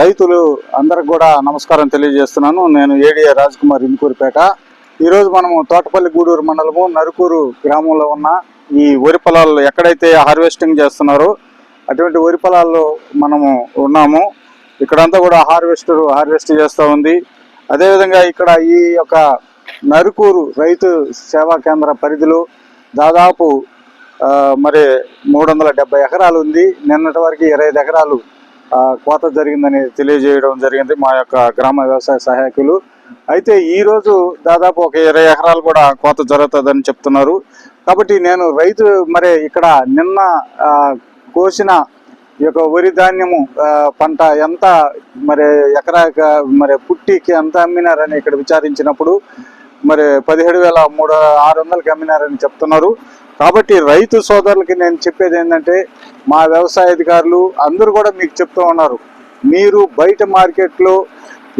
రైతులు అందరికి కూడా నమస్కారం తెలియజేస్తున్నాను. నేను ఏడిఏ రాజ్కుమార్ ఇంకూరుపేట. ఈరోజు మనము తోటపల్లి గూడూరు మండలము నరుకూరు గ్రామంలో ఉన్న ఈ వరి పొలాల్లో ఎక్కడైతే హార్వెస్టింగ్ చేస్తున్నారో అటువంటి వరి పొలాల్లో మనము ఉన్నాము. ఇక్కడంతా కూడా హార్వెస్టర్ హార్వెస్ట్ చేస్తూ ఉంది. అదేవిధంగా ఇక్కడ ఈ యొక్క నరుకూరు రైతు సేవా కేంద్ర పరిధిలో దాదాపు మరి మూడు వందల ఎకరాలు ఉంది. నిన్నటి వరకు ఇరవై ఎకరాలు కోత జరిగిందని తెలియజేయడం జరిగింది మా యొక్క గ్రామ వ్యవసాయ సహాయకులు. అయితే ఈరోజు దాదాపు ఒక ఇరవై ఎకరాలు కూడా కోత జరుగుతుందని చెప్తున్నారు. కాబట్టి నేను రైతు మరి ఇక్కడ నిన్న కోసిన ఈ యొక్క వరి ధాన్యము పంట ఎంత మరి ఎకరా మరి పుట్టికి ఎంత అమ్మినారని ఇక్కడ విచారించినప్పుడు మరి పదిహేడు వేల మూడు ఆరు వందలకి అమ్మినారని చెప్తున్నారు. కాబట్టి రైతు సోదరులకి నేను చెప్పేది ఏంటంటే మా వ్యవసాయ అధికారులు అందరూ కూడా మీకు చెప్తూ ఉన్నారు. మీరు బయట మార్కెట్లో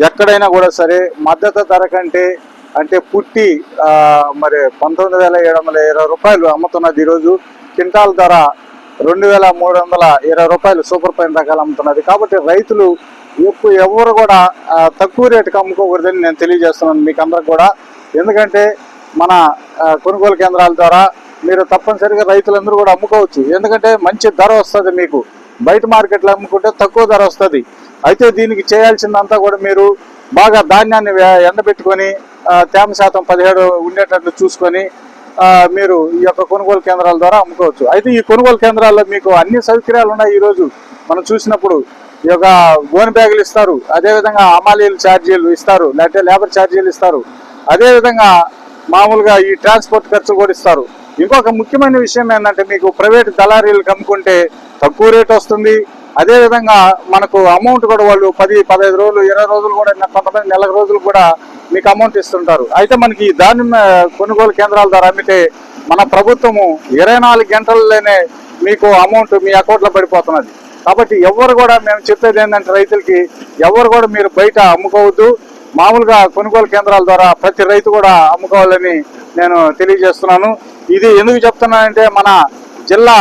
ఎక్కడైనా కూడా సరే మద్దతు ధర కంటే అంటే పుట్టి మరి పంతొమ్మిది వేల ఏడు వందల ఇరవై రూపాయలు అమ్ముతున్నది ఈరోజు క్వింటాల్ ధర రెండు వేల మూడు వందల ఇరవై రూపాయలు సూపర్ పైన రకాలు అమ్ముతున్నది. కాబట్టి రైతులు ఎప్పుడు ఎవరు కూడా తక్కువ రేటుకి అమ్ముకోకూడదని నేను తెలియజేస్తున్నాను మీకు అందరికి కూడా. ఎందుకంటే మన కొనుగోలు కేంద్రాల ద్వారా మీరు తప్పనిసరిగా రైతులందరూ కూడా అమ్ముకోవచ్చు. ఎందుకంటే మంచి ధర వస్తుంది మీకు. బయట మార్కెట్లో అమ్ముకుంటే తక్కువ ధర వస్తుంది. అయితే దీనికి చేయాల్సిందంతా కూడా మీరు బాగా ధాన్యాన్ని ఎండబెట్టుకొని తేమ శాతం పదిహేడు ఉండేటట్లు చూసుకొని మీరు ఈ యొక్క కొనుగోలు కేంద్రాల ద్వారా అమ్ముకోవచ్చు. అయితే ఈ కొనుగోలు కేంద్రాల్లో మీకు అన్ని సౌకర్యాలు ఉన్నాయి ఈ రోజు మనం చూసినప్పుడు ఈ యొక్క గోనె బ్యాగులు ఇస్తారు. అదేవిధంగా అమాలీలు ఛార్జీలు ఇస్తారు. లేకపోతే లేబర్ ఛార్జీలు ఇస్తారు. అదేవిధంగా మామూలుగా ఈ ట్రాన్స్పోర్ట్ ఖర్చు కూడా ఇస్తారు. ఇంకొక ముఖ్యమైన విషయం ఏంటంటే మీకు ప్రైవేట్ దళారీలు అమ్ముకుంటే తక్కువ రేట్ వస్తుంది. అదేవిధంగా మనకు అమౌంట్ కూడా వాళ్ళు పది పదహైదు రోజులు ఇరవై రోజులు కూడా కొంతమంది నెల రోజులు కూడా మీకు అమౌంట్ ఇస్తుంటారు. అయితే మనకి ఈ ధాన్యం కొనుగోలు కేంద్రాల ద్వారా అమ్మితే మన ప్రభుత్వము ఇరవై నాలుగు గంటల్లోనే మీకు అమౌంట్ మీ అకౌంట్లో పడిపోతున్నది. కాబట్టి ఎవరు కూడా మేము చెప్పేది ఏంటంటే రైతులకి ఎవరు కూడా మీరు బయట అమ్ముకోవద్దు. మామూలుగా కొనుగోలు కేంద్రాల ద్వారా ప్రతి రైతు కూడా అమ్ముకోవాలని నేను తెలియజేస్తున్నాను. ఇది ఎందుకు చెప్తున్నానంటే మన జిల్లా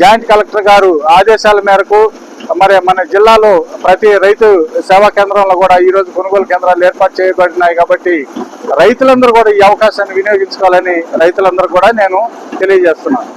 జాయింట్ కలెక్టర్ గారు ఆదేశాల మేరకు మరి మన జిల్లాలో ప్రతి రైతు సేవా కేంద్రంలో కూడా ఈ రోజు కొనుగోలు కేంద్రాలు ఏర్పాటు చేయబడినాయి కాబట్టి రైతులందరూ కూడా ఈ అవకాశాన్ని వినియోగించుకోవాలని రైతులందరూ కూడా నేను తెలియజేస్తున్నాను.